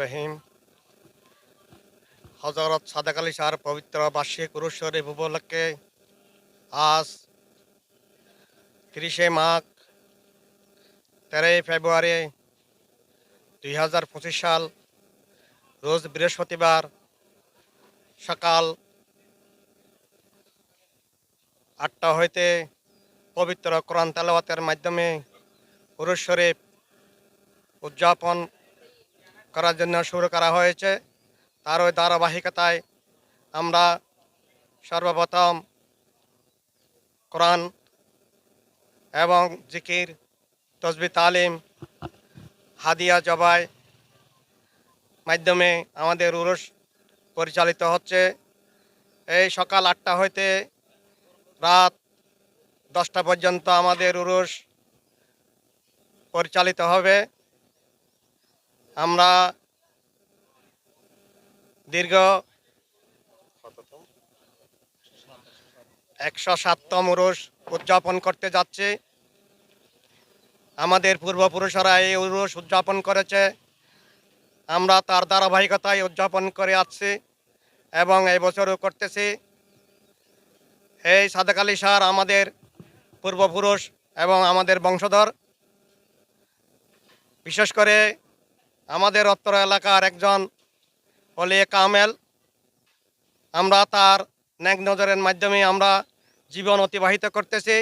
রহিম। হজরত সাদাক আলী শাহর পবিত্র বার্ষিক উরুষ শরীফ উপলক্ষে আজ তিরিশে মাঘ তেরোই ফেব্রুয়ারি দুই হাজার পঁচিশ সাল, রোজ বৃহস্পতিবার সকাল আটটা হইতে পবিত্র কোরআন তেলাওয়াতের মাধ্যমে উরুষ শরীফ উদযাপন করার জন্য শুরু করা হয়েছে। তার ওই ধারাবাহিকতায় আমরা সর্বপ্রথম কোরআন এবং জিকির, তসবি, তালিম, হাদিয়া, জবাই মাধ্যমে আমাদের উরস পরিচালিত হচ্ছে। এই সকাল আটটা হইতে রাত দশটা পর্যন্ত আমাদের উরস পরিচালিত হবে। আমরা দীর্ঘ একশো সাততম উরুষ উদযাপন করতে যাচ্ছি। আমাদের পূর্বপুরুষরা এই উরুষ উদযাপন করেছে। আমরা তার ধারাবাহিকতায় উদযাপন করে আসছি এবং এই বছরও করতেছি। এই সাদেক সার আমাদের পূর্বপুরুষ এবং আমাদের বংশধর। বিশেষ করে আমাদের অত্তর এলাকার একজন অলিয়ে কামেল। আমরা তার ন্যাক নজরের মাধ্যমে আমরা জীবন অতিবাহিত করতেছি।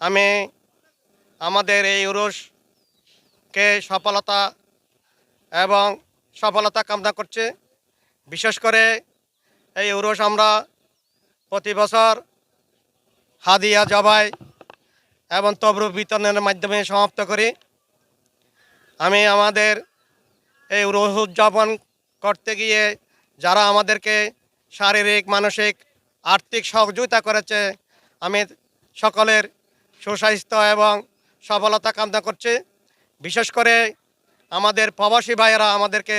আমি আমাদের এই উরুষকে সফলতা এবং সফলতা কামনা করছে। বিশেষ করে এই উরুষ আমরা প্রতি বছর হাদিয়া জবাই এবং তবরু বিতরণের মাধ্যমে সমাপ্ত করি। আমি আমাদের এই রোহ উদযাপন করতে গিয়ে যারা আমাদেরকে শারীরিক, মানসিক, আর্থিক সহযোগিতা করেছে, আমি সকলের সুস্বাস্থ্য এবং সফলতা কামনা করছি। বিশেষ করে আমাদের প্রবাসী ভাইয়েরা আমাদেরকে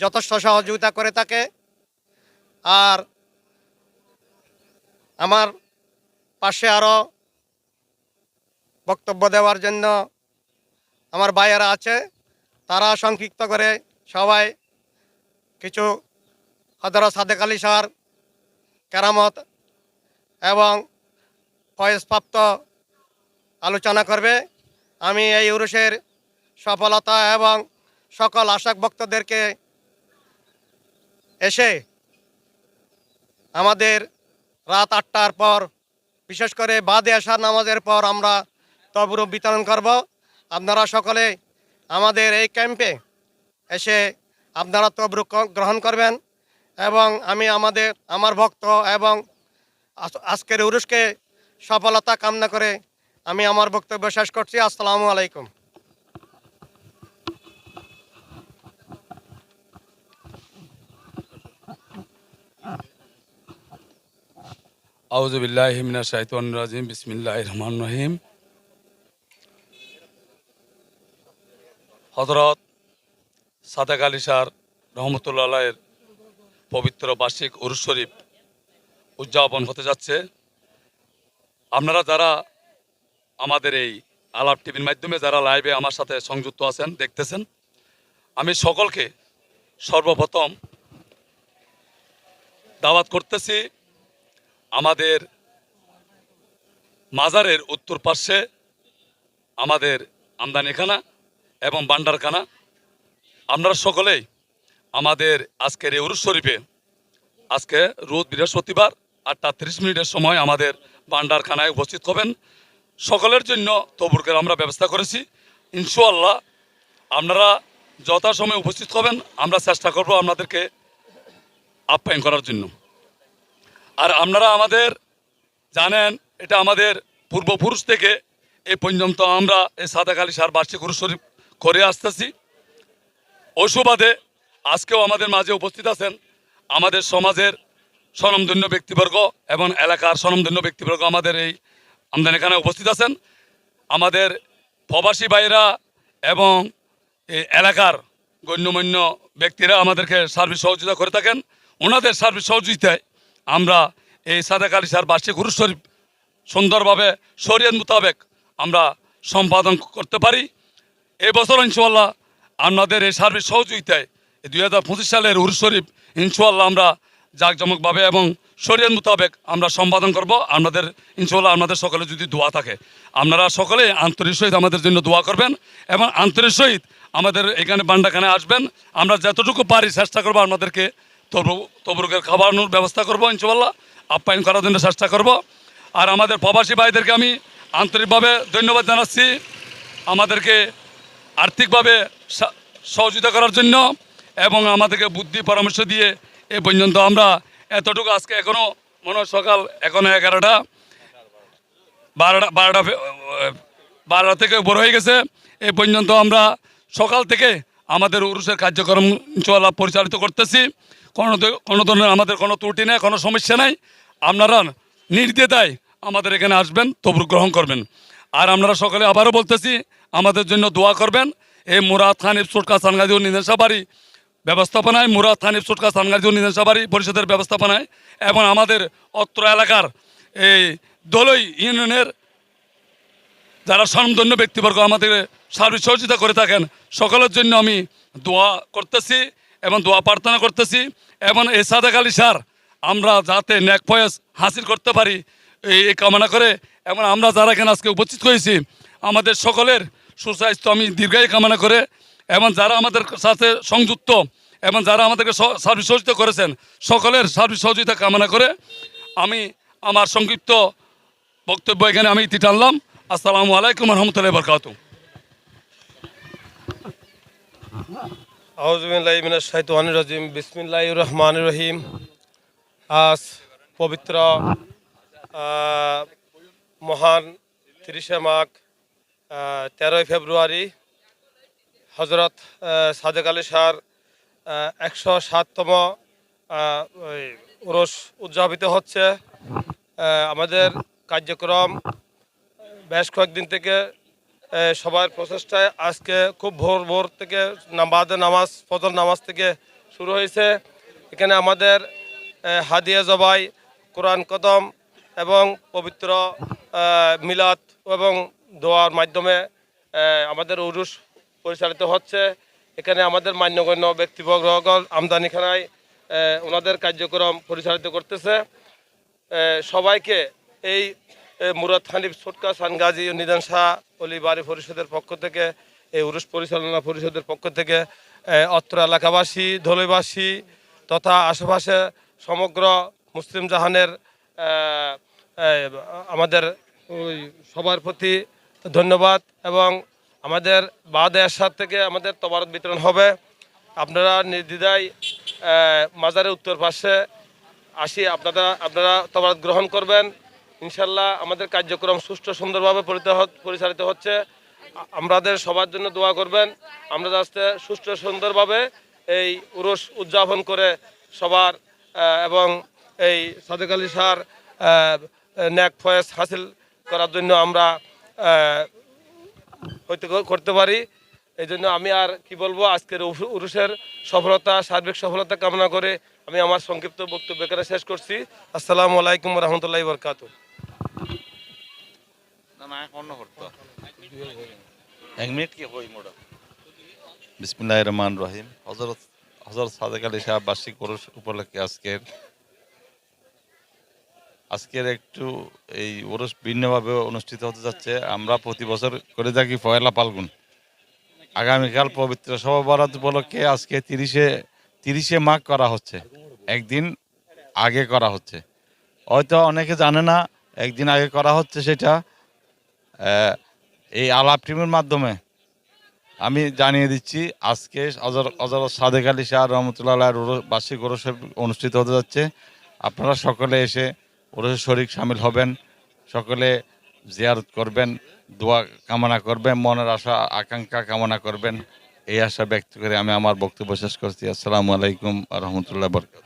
যথেষ্ট সহযোগিতা করে থাকে। আর আমার পাশে আরও বক্তব্য দেওয়ার জন্য আমার ভাইয়েরা আছে, তারা সংক্ষিপ্ত করে সবাই কিছু হজরত সাদেক আলী সার কেরামত এবং ফয়েজপ্রাপ্ত আলোচনা করবে। আমি এই উরুষের সফলতা এবং সকল আশাক ভক্তদেরকে এসে আমাদের রাত আটটার পর, বিশেষ করে বাদে আসার নামাজের পর আমরা তবরূপ বিতরণ করব। আপনারা সকলে আমাদের এই ক্যাম্পে এসে আপনারা তবরুক গ্রহণ করবেন এবং আমি আমাদের, আমার ভক্ত এবং আজ- আজকের উরুষকে সফলতা কামনা করে আমি আমার বক্তব্য শেষ করছি। আসসালামু আলাইকুম। আউজুবিল্লাহ মিনা শাহিতান রাজিম বিসমিল্লাহ রহমান রহিম। হজরত সাদেক আলী সার রহমতুল্লাহের পবিত্র বার্ষিক উরুস শরীফ উদযাপন হতে যাচ্ছে। আপনারা যারা আমাদের এই আলাপ টিভির মাধ্যমে যারা লাইভে আমার সাথে সংযুক্ত আছেন, দেখতেছেন, আমি সকলকে সর্বপ্রথম দাওয়াত করতেছি আমাদের মাজারের উত্তর পার্শ্বে আমাদের আমদানিখানা এবং বান্ডারখানা আপনারা সকলেই আমাদের আজকের এই শরীফে আজকে রোদ বৃহস্পতিবার আটটা তিরিশ মিনিটের সময় আমাদের বান্ডারখানায় উপস্থিত হবেন। সকলের জন্য তবুরকের আমরা ব্যবস্থা করেছি। ইনশাআল্লাহ আপনারা যথাসময়ে উপস্থিত হবেন। আমরা চেষ্টা করব আপনাদেরকে আপ্যায়ন করার জন্য। আর আপনারা আমাদের জানেন, এটা আমাদের পূর্বপুরুষ থেকে এই পর্যন্ত আমরা এই সাদাক আলী সার বার্ষিক উরুস শরীফ করে আসতেছি। ওই সুবাদে আজকেও আমাদের মাঝে উপস্থিত আছেন আমাদের সমাজের স্বনামধন্য ব্যক্তিবর্গ এবং এলাকার স্বনামধন্য ব্যক্তিবর্গ আমাদের এই আমাদের এখানে উপস্থিত আছেন। আমাদের প্রবাসী ভাইরা এবং এলাকার গণ্যমান্য ব্যক্তিরা আমাদেরকে সার্বিক সহযোগিতা করে থাকেন। ওনাদের সার্বিক সহযোগিতায় আমরা এই সাদাক সার বার্ষিক উরুস শরীফ সুন্দরভাবে শরীয়ত মোতাবেক আমরা সম্পাদন করতে পারি। এই বছর ইনশাল্লাহ আপনাদের এই সার্বিক সহযোগিতায় দুই হাজার পঁচিশ সালের উরুস শরীফ ইনশাল্লাহ আমরা জাঁকজমকভাবে এবং শরীরের মোতাবেক আমরা সম্পাদন করব। আপনাদের ইনশাল্লাহ আপনাদের সকলে যদি দোয়া থাকে, আপনারা সকলে আন্তরিক সহিত আমাদের জন্য দোয়া করবেন এবং আন্তরিক সহিত আমাদের এখানে বান্ডাখানে আসবেন। আমরা যতটুকু পারি চেষ্টা করব আপনাদেরকে তবু তবরুকের খাবানোর ব্যবস্থা করব ইনশাল্লাহ আপ্যায়ন করার জন্য চেষ্টা করব। আর আমাদের প্রবাসী ভাইদেরকে আমি আন্তরিকভাবে ধন্যবাদ জানাচ্ছি। আমাদেরকে আর্থিকভাবে সহযোগিতা করার জন্য এবং আমাদেরকে বুদ্ধি পরামর্শ দিয়ে এ পর্যন্ত আমরা এতটুকু আজকে এখনও মনে সকাল এখনও এগারোটা, বারোটা বারোটা বারোটা থেকে বড় হয়ে গেছে। এ পর্যন্ত আমরা সকাল থেকে আমাদের উরুষের কার্যক্রম চলা পরিচালিত করতেছি। কোনো কোনো ধরনের আমাদের কোনো ত্রুটি নেই, কোনো সমস্যা নাই। আপনারা নির্দ্বিধায় আমাদের এখানে আসবেন তবু গ্রহণ করবেন। আর আপনারা সকলে আবারও বলতেছি, আমাদের জন্য দোয়া করবেন। এই মুরাদ খান ইফসুটকা সানগাজি ও নিদেশাবাড়ি ব্যবস্থাপনায়, মুরাদ খান ইফসুটকা সানগাজি ও নিদেশাবাড়ি পরিষদের ব্যবস্থাপনায় এবং আমাদের অত্র এলাকার এই দলই ইউনিয়নের যারা স্বনামধন্য ব্যক্তিবর্গ আমাদের সার্বিক সহযোগিতা করে থাকেন, সকলের জন্য আমি দোয়া করতেছি এবং দোয়া প্রার্থনা করতেছি। এবং এই সাদেক সার আমরা যাতে ন্যাক ফয়েজ হাসিল করতে পারি, এই কামনা করে এবং আমরা যারা এখানে আজকে উপস্থিত হয়েছি, আমাদের সকলের সুস্বাস্থ্য আমি দীর্ঘায়ু কামনা করে, এবং যারা আমাদের সাথে সংযুক্ত, এবং যারা আমাদেরকে সার্বিক সহযোগিতা করেছেন, সকলের সার্বিক সহযোগিতা কামনা করে আমি আমার সংক্ষিপ্ত বক্তব্য এখানে আমি ইতি টানলাম। আসসালামু আলাইকুম রহমতুল্লাহ বরকাত রাজিম। বিসমিল্লাহির রহমানির রহিম। আজ পবিত্র মহান তিরিশে মাঘ তেরোই ফেব্রুয়ারি হজরত সাদেক আলী শাহর একশো সাততম উরস উদযাপিত হচ্ছে। আমাদের কার্যক্রম বেশ কয়েকদিন থেকে সবার প্রচেষ্টায় আজকে খুব ভোর ভোর থেকে নামাজে নামাজ, ফজর নামাজ থেকে শুরু হয়েছে। এখানে আমাদের হাদিয়া জবাই, কোরআন কদম এবং পবিত্র মিলাদ এবং দোয়ার মাধ্যমে আমাদের উরুস পরিচালিত হচ্ছে। এখানে আমাদের মান্যগণ্য ব্যক্তিবর্গল আমদানিখানায় ওনাদের কার্যক্রম পরিচালিত করতেছে। সবাইকে এই মুরাদ হানিফ ছোটকা সানগাজী নিদান শাহ অলি বাড়ি পরিষদের পক্ষ থেকে, এই উরুস পরিচালনা পরিষদের পক্ষ থেকে অত্র এলাকাবাসী, ধলৈবাসী তথা আশেপাশে সমগ্র মুসলিম জাহানের আমাদের সবার প্রতি ধন্যবাদ এবং আমাদের বাদ এরশাদ থেকে আমাদের তবারত বিতরণ হবে। আপনারা নির্দ্বিধায় মাজারের উত্তর পাশে আসি, আপনারা আপনারা তবারত গ্রহণ করবেন। ইনশাল্লাহ আমাদের কার্যক্রম সুষ্ঠু সুন্দরভাবে পরিচালিত হচ্ছে। আমাদের সবার জন্য দোয়া করবেন। আমরা যাতে সুষ্ঠু সুন্দরভাবে এই উরস উদযাপন করে সবার এবং এই সাদেক আলী সার ন্যাক ফয়েস হাসিল করার জন্য আমরা হইতে করতে পারি। এই জন্য আমি আর কি বলব আজকের উরু- উরুসের সফলতা সার্বিক সফলতা কামনা করে আমি আমার সংক্ষিপ্ত বক্তব্য এখানে শেষ করছি। আসসালামু আলাইকুম রহমতুল্লাহ বরকাত না না অন্য করতো এক মিনিট কি কই মোড়া? বিসমিল্লাহ রহমান রহিম। হজরত হজরত সাদেক আলী সাহেব বার্ষিক উপলক্ষে আজকের আজকের একটু এই ওরস ভিন্নভাবে অনুষ্ঠিত হতে যাচ্ছে। আমরা প্রতি বছর করে থাকি পয়লা ফাল্গুন। আগামীকাল পবিত্র সভা বরাত উপলক্ষে আজকে তিরিশে তিরিশে মাঘ করা হচ্ছে। একদিন আগে করা হচ্ছে। হয়তো অনেকে জানে না, একদিন আগে করা হচ্ছে সেটা এই আলাপ টিমের মাধ্যমে। আমি জানিয়ে দিচ্ছি, আজকে অজর অজর সাদেক আলী শাহ রহমতুল্লাহ বার্ষিক অনুষ্ঠিত হতে যাচ্ছে। আপনারা সকলে এসে ওরসে শরিক সামিল হবেন, সকলে জিয়ারত করবেন, দোয়া কামনা করবেন, মনের আশা, আকাঙ্ক্ষা কামনা করবেন। এই আশা ব্যক্ত করে আমি আমার বক্তব্য শেষ করছি। আসসালামু আলাইকুম রহমতুল্লাহ বরকাত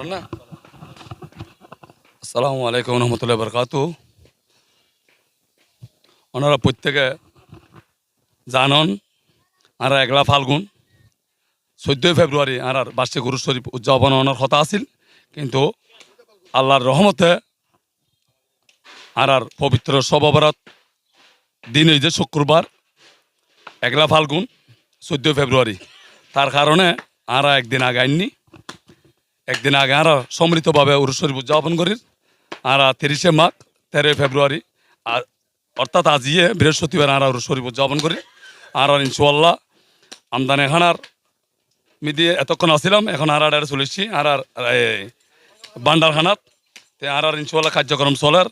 চলেন না আসসালামু আলাইকুম রহমতুল্লাহ বরকাত ওনারা প্রত্যেকে জানন, আর একলা ফাল্গুন। চোদ্দই ফেব্রুয়ারি আর বার্ষিক গুরু শরীফ উদযাপন হওয়ার কথা আছিল, কিন্তু আল্লাহর রহমতে আর পবিত্র সববরাত দিন এই যে শুক্রবার, একলা ফাল্গুন, চোদ্দই ফেব্রুয়ারি। তার কারণে আর একদিন আগে আইননি একদিন আগে আর সমৃদ্ধভাবে উরুস শরীফ উদযাপন করি। আর তিরিশে মাঘ, তেরোই ফেব্রুয়ারি, আর অর্থাৎ আজিয়ে বৃহস্পতিবার আর উরুস শরীফ উদযাপন করি। আর ইনশাল্লাহ আমদানি খানার মিদি এতক্ষণ আসছিলাম, এখন আর আর চলেছি আর আর বান্ডারখানাত আর আর ইনশাল্লাহ কার্যক্রম চলার।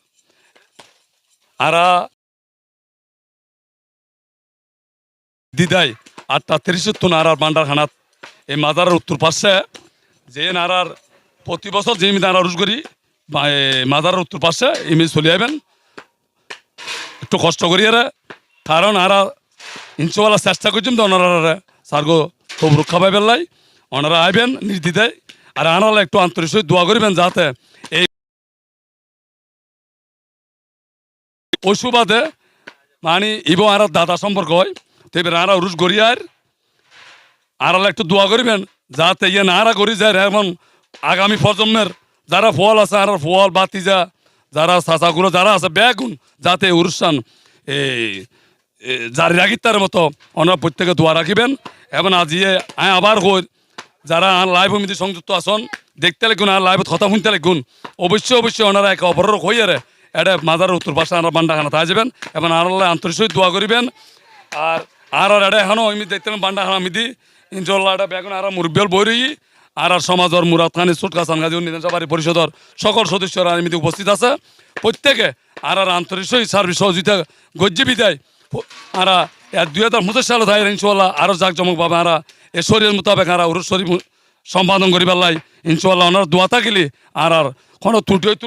আর দিদাই, আটটা তিরিশের তো আর আর বান্ডারখানাত এই মাজারের উত্তর পাশে যে নারার প্রতি বছর যে নারা রুজ করি মাজারের উত্তর পাশে ইমি চলে আইবেন। একটু কষ্ট করি আরে কারণ আরা ইনশাল্লাহ চেষ্টা করছেন তো ওনারা সার্গো খুব রক্ষা পাইবেন লাই। ওনারা আইবেন নির্দিদায় আর আনারা একটু আন্তরিক দোয়া করিবেন যাতে এই সুবাদে মানে ইবো আর দাদা সম্পর্ক হয়। তো এবার আরা রুজ গড়িয়ার আরালে একটু দোয়া করিবেন। যাতে ইয়ে নারা করি যায় এমন আগামী প্রজন্মের যারা ফল আছে, আর ফল বাতিজা যারা চাচাগুলো যারা আছে, বেগুন যাতে অনুষ্ঠান এই জারি রাখিতার মতো ওনারা প্রত্যেকে দোয়া রাখিবেন। এবং আজিয়ে আয় আবার কই, যারা লাইভ সমিতি সংযুক্ত আসন দেখতে লাগুন আর লাইভত কথা শুনতে লাগুন অবশ্যই অবশ্যই ওনারা একে অপরের হইয়ারে এটা মাজার উত্তর পাশে আমরা বান্ডাখানা তাই যাবেন। এবং আর আন্তরিক দোয়া করিবেন। আর আর আর এটা এখনও আমি দেখতে বান্ডাখানা মিদি ইনশাল্লাহ এটা বেগুন আর মুরব্বিয়ল বই আর আর সমাজের মুরাদ খানি সুটকা সানগাজি উন্নয়ন পরিষদর সকল সদস্যরা এমিতি উপস্থিত আছে। প্রত্যেকে আর আর আন্তরিক সার্বিক সহযোগিতা গজ্জি বিদায়। আর দুই হাজার পঁচিশ সালে তাই ইনশাল্লাহ আরও জাকজমকভাবে আরা এ শরীরের মোতাবেক আর উরুস শরীফ সম্পাদন করি পেলাই ইনশাল্লাহ ওনার দোয়া থাকিলে আর আর কোনো ত্রুটি হইতো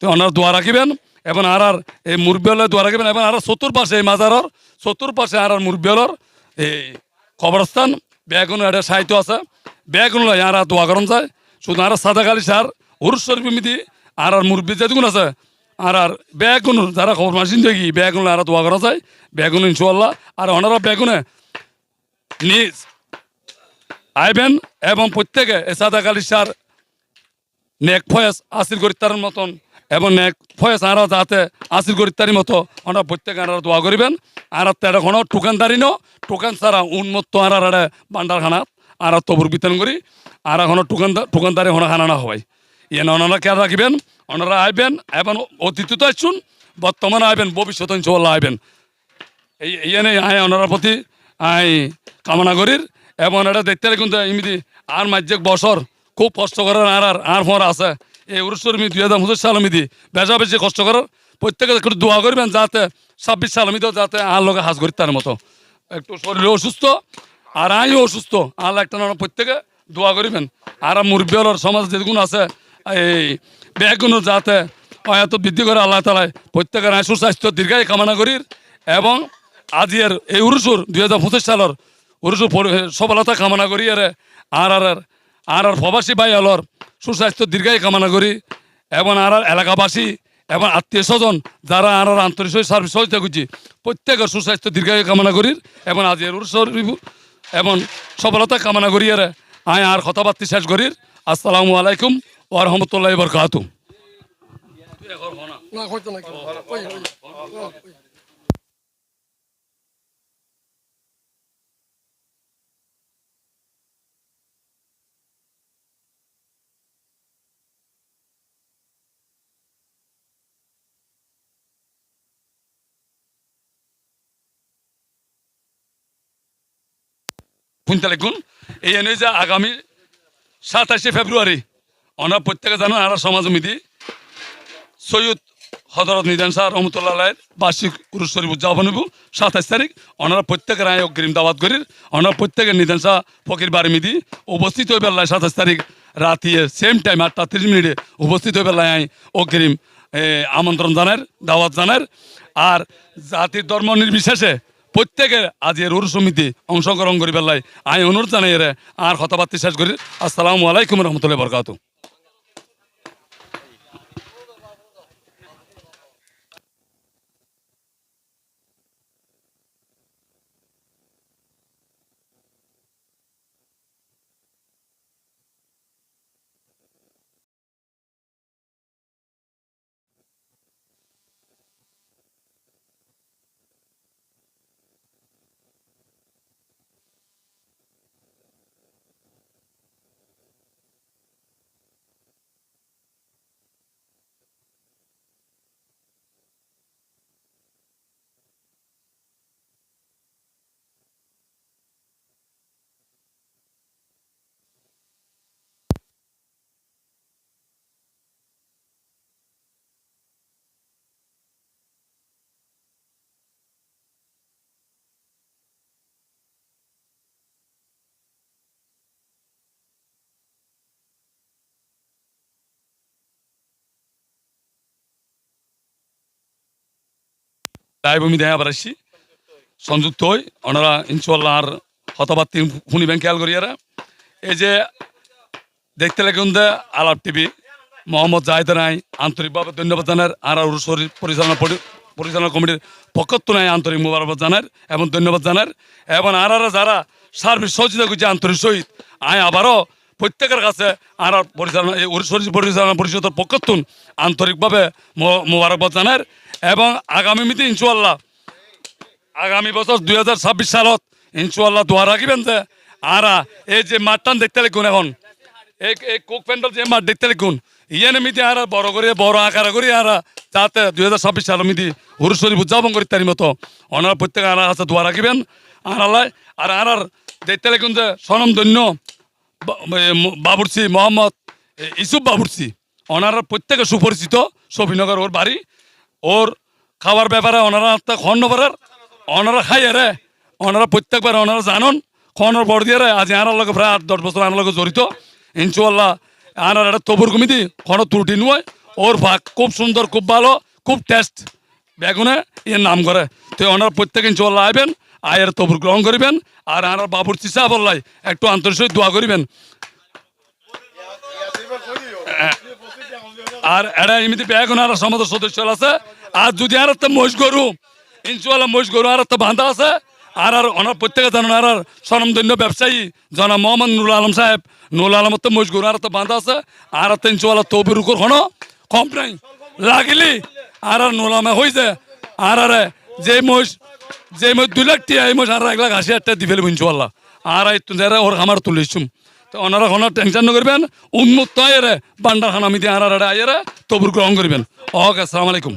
তো ওনার দোয়া রাখিবেন, এবং আর আর এই মুরব্বিয়লের দোয়া রাখিবেন, এবং আর চতুর পাশে এই মাজারর চতুর পাশে আর আর মুরব্বিয়লর এই কবরস্থান। বেগুন এটা সাহিত্য আছে। বেগুন আর দোয়া করন যায়। শুধু আর সাদা কালি সার উরুস শরীফ আর আর মুরব্বি যেগুন আছে, আর আর বেগুন, যারা খবর মাসিন দেখি, বেগুন আর দোয়া করা যায়। বেগুন ইনশাল্লাহ আর ওনারা বেগুনে নিজ আইবেন এবং প্রত্যেকে সাদা কালি সার নেক ফয়েস আসির গরিতার মতন এবং ফয়েস আরা যাতে আসির গরিতারি মতো ওনারা প্রত্যেক আনারা দোয়া করিবেন। আর তেরো কোনো টোকানদারি ন টোকান ছাড়া উন্মত্ত আর আর বান্ডারখানাত আর তবুর বিতরণ করি। আর এখনও টোকানদার টোকানদারি হনা খানা না হয় ইয়ে ওনারা খেয়াল রাখবেন ওনারা আইবেন এবং অতীত আসুন, বর্তমানে আইবেন, ভবিষ্যতে ইনশাল্লাহ আইবেন। এই ইয়ে আয় ওনার প্রতি আই কামনা করির এবং এটা দেখতে কিন্তু এমনি আর মাঝে বছর খুব কষ্ট করার আর আর আর আছে। এই উরুশ্বর মি দুই হাজার পঁচিশ সাল মিদি। বেজা বেশি কষ্ট করার প্রত্যেকে একটু দোয়া করবেন যাতে ছাব্বিশ সাল মিদিও যাতে আর লোকে হাজ করি তার মতো। একটু শরীরে অসুস্থ, আর আইও অসুস্থ। আর একটা না প্রত্যেকে দোয়া করিবেন। আর মুরব্বীর সমাজ যেগুলো আছে, এই ব্যাগগুলো যাতে এত বৃদ্ধি করে আল্লাহ তালায় প্রত্যেকের আয় সুস্বাস্থ্য দীর্ঘায় কামনা করির এবং আজিয়ের এই উরুসুর দুই হাজার পঁচিশ সালের উরুসুর সফলতা কামনা করি আরে আর আর আর আর আর প্রবাসী ভাই আলোর সুস্বাস্থ্য দীর্ঘায় কামনা করি। এবং আর এলাকাবাসী এবং আত্মীয় স্বজন যারা আর আন্তরিক সার্ভিস সহযোগিতা করছি, প্রত্যেকের সুস্বাস্থ্য দীর্ঘায় কামনা করি এবং আজিয়ের উরুসর এবং সফলতা কামনা করি আর আয় আর কথাবার্তা শেষ করির আসসালামু আলাইকুম ও রহমতুল্লাহ বরকাতু না। শুনতে লিখুন এই এনে যে আগামী সাতাশে ফেব্রুয়ারি ওনার প্রত্যেকে জানেন আর সমাজ সমিতি সৈয়দ হজরত নিজান শাহ রহমতুল্লাহ আলাইয়ের বার্ষিক শরীফ উদযাপন হইব সাতাশ তারিখ। ওনারা প্রত্যেকের আয় অগ্রিম দাওয়াত করির ওনারা প্রত্যেকের নিজান শাহ ফকির বাড়ি মিদি উপস্থিত হয়ে পেলায় সাতাশ তারিখ রাতিয়ে সেম টাইম আটটা তিরিশ মিনিটে উপস্থিত পেলায় আই অগ্রিম আমন্ত্রণ জানার দাওয়াত জানার আর জাতির ধর্ম নির্বিশেষে প্রত্যেকের আজ এর সমিতি অংশগ্রহণ করি পেলায় আমি অনুরোধ জানাই আর কথাবার্তা শেষ করি। আসসালামু আলাইকুম রহমতুল্লাহ বরকাতু লাইভ আমি দেখা আবার আসছি সংযুক্ত হই। ওনারা ইনশাল্লাহ আর হতবার্তি শুনিবেন খেয়াল করিয়ারা এই যে দেখতে লাগুন দে আলাপ টিভি। মোহাম্মদ জাহিদ রায়, আন্তরিকভাবে ধন্যবাদ জানার আর আর শরীর পরিচালনা পরিচালনা কমিটির পক্ষত্ব নাই আন্তরিক মোবারকবাদ জানার এবং ধন্যবাদ জানার এবং আর যারা সার্ভিস সহযোগিতা করছে আন্তরিক সহিত, আয় আবারও প্রত্যেকের কাছে আর পরিচালনা, এই পরিচালনা পরিষদের পক্ষত্ব আন্তরিকভাবে মোবারকবাদ জানার এবং আগামী মিতি ইনশাল্লাহ আগামী বছর দুই হাজার ছাব্বিশ সালত ইনশাল্লাহ দোয়া রাখিবেন যে আরা এই যে মাঠটান দেখতে লিখুন এখন। এই এই কোক প্যান্ডেল যে মাঠ দেখতে লিখুন ইয়ে মিতি আর বড় করে বড় আকার করে আর যাতে দুই হাজার ছাব্বিশ সালের মিতি শরীফ উদযাপন করি তার মতো। ওনারা প্রত্যেক আনার কাছে দোয়া রাখিবেন। আর আর আর দেখতে লিখুন যে সনম ধন্য বাবুরসি মোহাম্মদ ইসুফ বাবুরসি ওনারা প্রত্যেকে সুপরিচিত, শফিনগর ওর বাড়ি। ওর খাওয়ার ব্যাপারে ওনারা খন নগরের ওনারা খাই রে। ওনারা প্রত্যেকবার ওনারা জানুন খনের বড় দিয়ে রে। আজ আনার লগে প্রায় আট, দশ বছর আনার লগে জড়িত। ইনশাল্লাহ আনার একটা তবুর কমিটি কোনো ত্রুটি নয়। ওর ভাগ খুব সুন্দর, খুব ভালো, খুব টেস্ট বেগুনে এর নাম করে। তো ওনার প্রত্যেকে ইনশাল্লাহ আইবেন। আয়ের তবুর গ্রহণ করিবেন, আর আনার বাবুর চিসা বললাই, একটু আন্তর্জাতিক দোয়া করিবেন। আর এরা এমনি বেগুন আর সমাজ সদস্য আছে। আর যদি আর একটা মহিষ গরু ইনশাল্লাহ মহিষ গরু আর একটা বাঁধা আছে। আর আর ওনার প্রত্যেকে জানেন, আর আর স্বনামধন্য ব্যবসায়ী জনাব মোহাম্মদ নুরুল আলম সাহেব। নুরুল আলমের তো মহিষ গরু আর একটা বাঁধা আছে। আর একটা ইনশাল্লাহ তবির উপর হনো, কম নাই। লাগিলি, আর আর নুরুল আলমে হয়েছে আর আরে যে মহিষ যে মই দুই লাখ টিয়া মহিষ আর এক লাখ আশি হাজার টাকা দিয়ে ফেলব ইনশাল্লাহ আর এই যারা ওর খামার তুলেছুম তো ওনারা কোনো টেনশন নকরবেন উন্মুক্ত আয়েরে বান্ডার খান আমি দিয়ে আর আয়েরে তবুর গ্রহণ করবেন ওকে আসসালামু আলাইকুম।